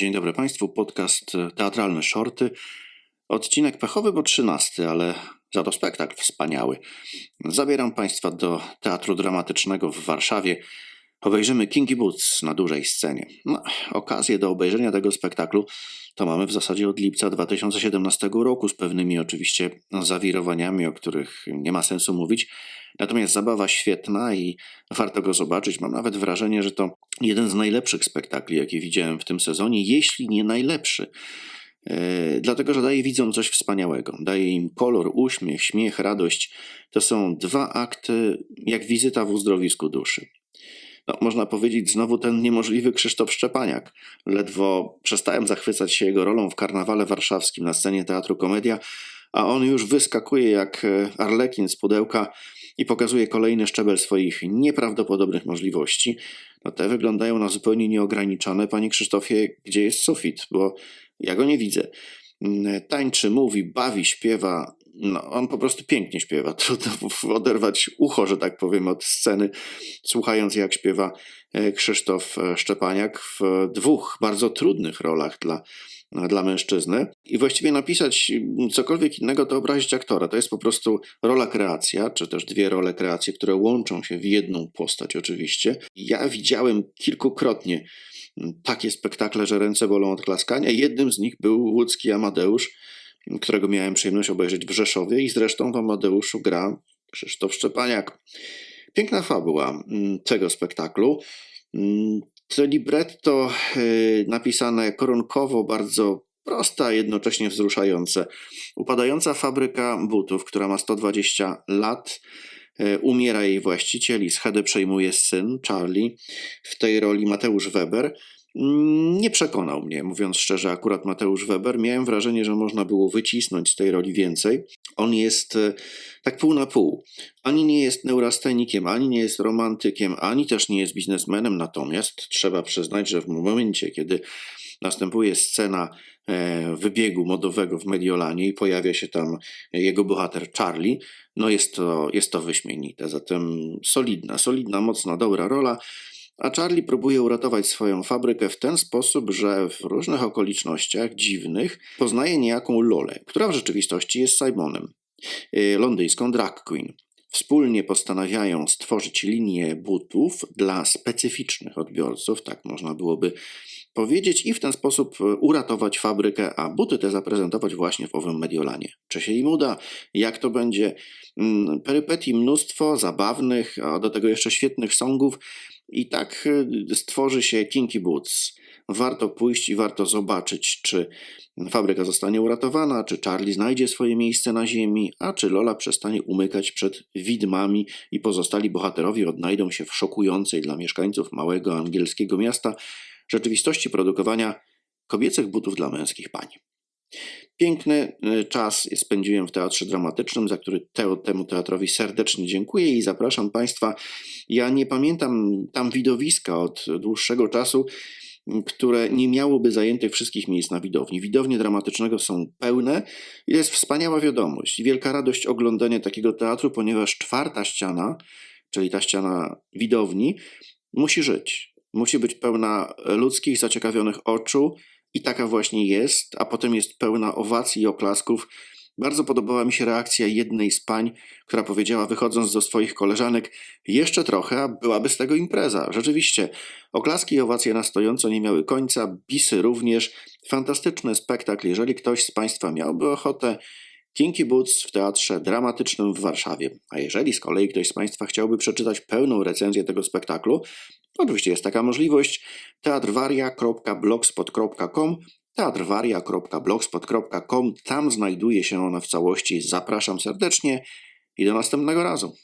Dzień dobry Państwu, podcast teatralny Shorty. Odcinek pechowy, bo trzynasty, ale za to spektakl wspaniały. Zabieram Państwa do Teatru Dramatycznego w Warszawie. Obejrzymy Kinky Boots na dużej scenie. No, okazję do obejrzenia tego spektaklu to mamy w zasadzie od lipca 2017 roku, z pewnymi oczywiście zawirowaniami, o których nie ma sensu mówić. Natomiast zabawa świetna i warto go zobaczyć. Mam nawet wrażenie, że to jeden z najlepszych spektakli, jakie widziałem w tym sezonie, jeśli nie najlepszy. Yy, dlatego, że daje widzom coś wspaniałego. Daje im kolor, uśmiech, śmiech, radość. To są dwa akty, jak wizyta w uzdrowisku duszy. No, można powiedzieć znowu ten niemożliwy Krzysztof Szczepaniak. Ledwo przestałem zachwycać się jego rolą w karnawale warszawskim na scenie Teatru Komedia, a on już wyskakuje jak e, arlekin z pudełka i pokazuje kolejny szczebel swoich nieprawdopodobnych możliwości. No te wyglądają na zupełnie nieograniczone. Panie Krzysztofie, gdzie jest sufit? Bo ja go nie widzę. Tańczy, mówi, bawi, śpiewa. No, on po prostu pięknie śpiewa. Trudno oderwać ucho, że tak powiem, od sceny, słuchając jak śpiewa e, Krzysztof e, Szczepaniak w dwóch bardzo trudnych rolach dla dla mężczyzny. I właściwie napisać cokolwiek innego, to obrazić aktora. To jest po prostu rola kreacja, czy też dwie role kreacji, które łączą się w jedną postać, oczywiście. Ja widziałem kilkukrotnie takie spektakle, że ręce bolą od klaskania. Jednym z nich był łódzki Amadeusz, którego miałem przyjemność obejrzeć w Rzeszowie i zresztą w Amadeuszu gra Krzysztof Szczepaniak. Piękna fabuła mm, tego spektaklu. Mm, to libretto y, napisane koronkowo, bardzo proste, a jednocześnie wzruszające. Upadająca fabryka butów, która ma 120 lat, y, umiera jej właściciel i schedę przejmuje syn, Charlie, w tej roli Mateusz Weber. Nie przekonał mnie, mówiąc szczerze, akurat Mateusz Weber. Miałem wrażenie, że można było wycisnąć z tej roli więcej. On jest e, tak pół na pół. Ani nie jest neurastenikiem, ani nie jest romantykiem, ani też nie jest biznesmenem. Natomiast trzeba przyznać, że w momencie, kiedy następuje scena e, wybiegu modowego w Mediolanie i pojawia się tam jego bohater Charlie, no jest to, jest to wyśmienite. Zatem solidna, solidna, mocna, dobra rola. A Charlie próbuje uratować swoją fabrykę w ten sposób, że w różnych okolicznościach dziwnych poznaje niejaką Lolę, która w rzeczywistości jest Simonem, y, londyńską drag queen. Wspólnie postanawiają stworzyć linię butów dla specyficznych odbiorców, tak można byłoby powiedzieć, i w ten sposób uratować fabrykę, a buty te zaprezentować właśnie w owym Mediolanie. Czy się im uda? Jak to będzie? Mm, perypetii mnóstwo, zabawnych, a do tego jeszcze świetnych songów. I tak y, stworzy się Kinky Boots. Warto pójść i warto zobaczyć, czy fabryka zostanie uratowana, czy Charlie znajdzie swoje miejsce na ziemi, a czy Lola przestanie umykać przed widmami i pozostali bohaterowie odnajdą się w szokującej dla mieszkańców małego angielskiego miasta rzeczywistości produkowania kobiecych butów dla męskich pań. Piękny y, czas spędziłem w teatrze dramatycznym, za który te, temu teatrowi serdecznie dziękuję i zapraszam Państwa. Ja nie pamiętam tam widowiska od dłuższego czasu, które nie miałoby zajętych wszystkich miejsc na widowni. Widownie dramatycznego są pełne. Jest wspaniała wiadomość, wielka radość oglądania takiego teatru, ponieważ czwarta ściana, czyli ta ściana widowni, musi żyć. Musi być pełna ludzkich, zaciekawionych oczu, i taka właśnie jest, a potem jest pełna owacji i oklasków. Bardzo podobała mi się reakcja jednej z pań, która powiedziała, wychodząc do swoich koleżanek, jeszcze trochę, a byłaby z tego impreza. Rzeczywiście, oklaski i owacje na stojąco nie miały końca, bisy również. Fantastyczny spektakl. Jeżeli ktoś z Państwa miałby ochotę, Kinky Boots w Teatrze Dramatycznym w Warszawie. A jeżeli z kolei ktoś z Państwa chciałby przeczytać pełną recenzję tego spektaklu, oczywiście jest taka możliwość teatrwaria.blogspot.com teatrwaria.blogspot.com Tam znajduje się ona w całości. Zapraszam serdecznie i do następnego razu.